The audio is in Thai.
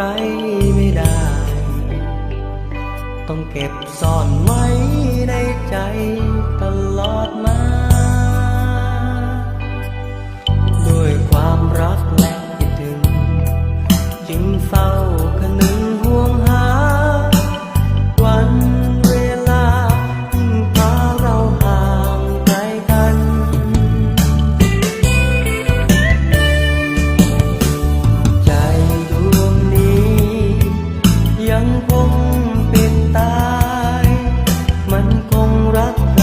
รไม่ได้ ต้องเก็บซ่อนไว้ในใจตลอดมา มันคงรัก